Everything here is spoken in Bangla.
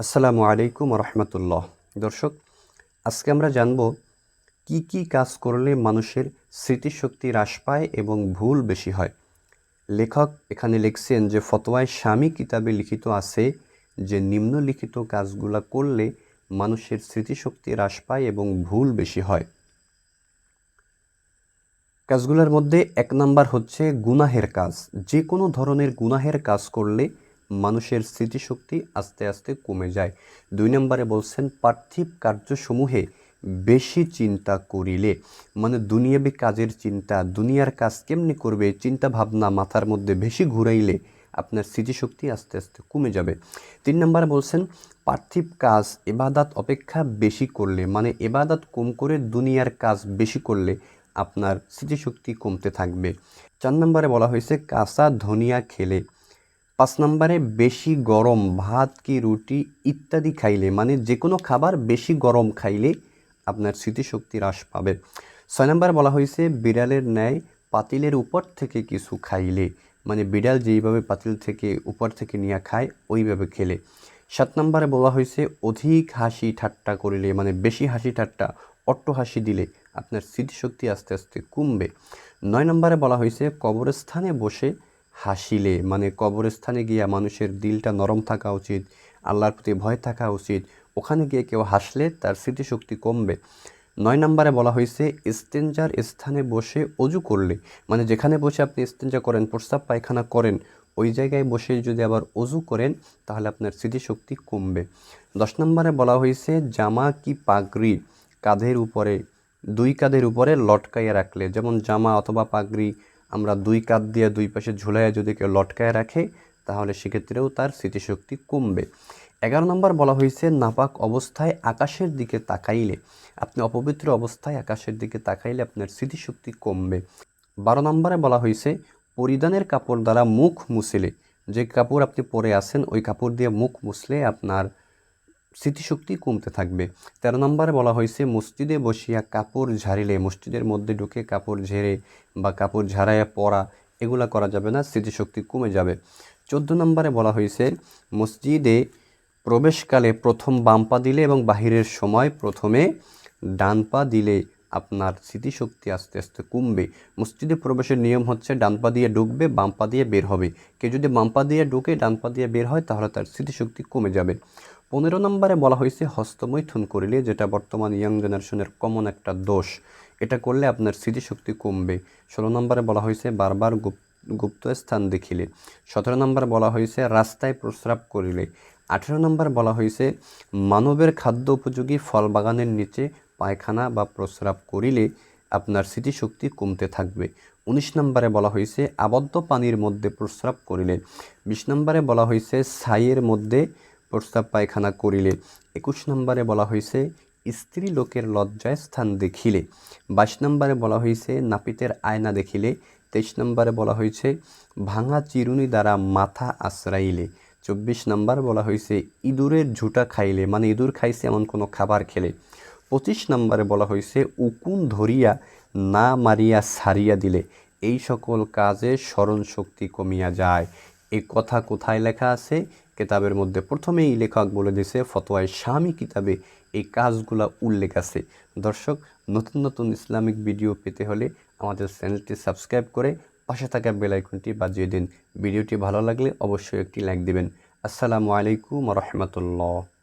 আসসালামু আলাইকুম রহমতুল্লাহ। দর্শক, আজকে আমরা জানব কি কি কাজ করলে মানুষের স্মৃতিশক্তি হ্রাস পায় এবং ভুল বেশি হয়। লেখক এখানে লিখছেন যে, ফতোয়ায় স্বামী কিতাবে লিখিত আছে যে, নিম্নলিখিত কাজগুলা করলে মানুষের স্মৃতিশক্তি হ্রাস পায় এবং ভুল বেশি হয়। কাজগুলোর মধ্যে এক নাম্বার হচ্ছে গুনাহের কাজ। যে কোনো ধরনের গুনাহের কাজ করলে মানুষের স্মৃতিশক্তি আস্তে আস্তে কমে যায়। দুই নম্বরে বলছেন, পার্থিব কার্যসমূহে বেশি চিন্তা করিলে মানে দুনিয়াবি কাজের চিন্তা, দুনিয়ার কাজ কেমনি করবে চিন্তা ভাবনা মাথার মধ্যে বেশি ঘুরাইলে আপনার স্মৃতিশক্তি আস্তে আস্তে কমে যাবে। তিন নম্বরে বলছেন, পার্থিব কাজ এবাদাত অপেক্ষা বেশি করলে মানে এবাদাত কম করে দুনিয়ার কাজ বেশি করলে আপনার স্মৃতিশক্তি কমতে থাকবে। চার নম্বরে বলা হয়েছে, কাঁচা ধনিয়া খেলে পাঁচ নম্বরে বেশি গরম ভাত কি রুটি ইত্যাদি খাইলে মানে যে কোনো খাবার বেশি গরম খাইলে আপনার স্মৃতিশক্তি হ্রাস পাবে। ছয় নম্বরে বলা হয়েছে, বিড়ালের ন্যায় পাতিলের উপর থেকে কিছু খাইলে মানে বিড়াল যেইভাবে পাতিল থেকে উপর থেকে নিয়ে খায়, ওইভাবে খেলে। সাত নম্বরে বলা হয়েছে, অধিক হাসি ঠাট্টা করিলে মানে বেশি হাসি ঠাট্টা, অট্ট হাসি দিলে আপনার স্মৃতিশক্তি আস্তে আস্তে কমবে। নয় নম্বরে বলা হয়েছে, কবরস্থানে বসে হাসিলে মানে কবরস্থানে গিয়া মানুষের দিলটা নরম থাকা উচিত, আল্লাহর প্রতি ভয় থাকা উচিত, ওখানে গিয়ে কেউ হাসলে তার স্মৃতিশক্তি কমবে। নয় নম্বরে বলা হয়েছে স্টেঞ্জার স্থানে বসে অজু করলে মানে যেখানে বসে আপনি স্টেঞ্জা করেন, প্রস্তাব পায়খানা করেন, ওই জায়গায় বসে যদি আবার অজু করেন, তাহলে আপনার স্মৃতিশক্তি কমবে। দশ নম্বরে বলা হয়েছে জামা কি পাগড়ি কাঁধের উপরে, দুই কাঁধের উপরে লটকাইয়া রাখলে, যেমন জামা অথবা পাগড়ি আমরা দুই কাঁধ দিয়ে দুই পাশে ঝুলাইয়া যদি কেউ লটকায় রাখে, তাহলে সেক্ষেত্রেও তার স্মৃতিশক্তি কমবে। এগারো নম্বর বলা হয়েছে নাপাক অবস্থায় আকাশের দিকে তাকাইলে, আপনি অপবিত্র অবস্থায় আকাশের দিকে তাকাইলে আপনার স্মৃতিশক্তি কমবে। বারো নম্বরে বলা হয়েছে পরিধানের কাপড় দ্বারা মুখ মুছলে যে কাপড় আপনি পরে আছেন, ওই কাপড় দিয়ে মুখ মুছলে আপনার স্মৃতিশক্তি কমতে থাকবে। তেরো নম্বরে বলা হয়েছে, মসজিদে বসিয়া কাপড় ঝাড়িলে, মসজিদের মধ্যে ঢুকে কাপড় ঝেড়ে বা কাপড় ঝাড়াইয়া পরা, এগুলা করা যাবে না, স্মৃতিশক্তি কমে যাবে। চোদ্দ নম্বরে বলা হয়েছে, মসজিদে প্রবেশকালে প্রথম বাম পা দিলে এবং বাহিরের সময় প্রথমে ডান পা দিলে আপনার স্মৃতিশক্তি আস্তে আস্তে কমবে। মসজিদে প্রবেশের নিয়ম হচ্ছে, ডান পা দিয়ে ঢুকবে, বাম পা দিয়ে বের হবে। কেউ যদি বাম পা দিয়ে ঢুকে ডান পা দিয়ে বের হয়, তাহলে তার স্মৃতিশক্তি কমে যাবে। পনেরো নম্বরে বলা হয়েছে হস্তমৈথুন করিলে যেটা বর্তমান ইয়াং জেনারেশনের কমন একটা দোষ, এটা করলে আপনার স্মৃতিশক্তি কমবে। ষোলো নম্বরে বলা হয়েছে, বারবার গুপ্ত স্থান দেখিলে। সতেরো নম্বর বলা হয়েছে, রাস্তায় প্রস্রাব করিলে। আঠেরো নম্বর বলা হয়েছে, মানবের খাদ্য উপযোগী ফল বাগানের নিচে পায়খানা বা প্রস্রাব করিলে আপনার স্মৃতিশক্তি কমতে থাকবে। উনিশ নম্বরে বলা হয়েছে, আবদ্ধ পানির মধ্যে প্রস্রাব করিলে। বিশ নম্বরে বলা হয়েছে, ছাইয়ের মধ্যে প্রস্তাব পায়খানা করিলে। একুশ নম্বরে বলা হয়েছে স্ত্রী লোকের লজ্জায় স্থান দেখিলে। বাইশ নম্বরে বলা হয়েছে নাপিতের আয়না দেখিলে। তেইশ নম্বরে বলা হয়েছে ভাঙা চিরুনি দ্বারা মাথা আশ্রাইলে। চব্বিশ নম্বর বলা হয়েছে ইঁদুরের ঝুটা খাইলে মানে ইঁদুর খাইছে এমন কোনো খাবার খেলে। পঁচিশ নম্বরে বলা হয়েছে উকুন ধরিয়া না মারিয়া সারিয়া দিলে। এই সকল কাজে স্মরণ শক্তি কমিয়া যায়। এই কথা কোথায় লেখা আছে? কেতাবের মধ্যে প্রথমেই লেখক বলে দিছে, ফতোয়ায় স্বামী কিতাবে এই কাজগুলো উল্লেখ আছে। দর্শক, নতুন নতুন ইসলামিক ভিডিও পেতে হলে আমাদের চ্যানেলটি সাবস্ক্রাইব করে পাশে থাকা বেলাইকনটি বাজিয়ে দিন। ভিডিওটি ভালো লাগলে অবশ্যই একটি লাইক দেবেন। আসসালামু আলাইকুম রহমতুল্লাহ।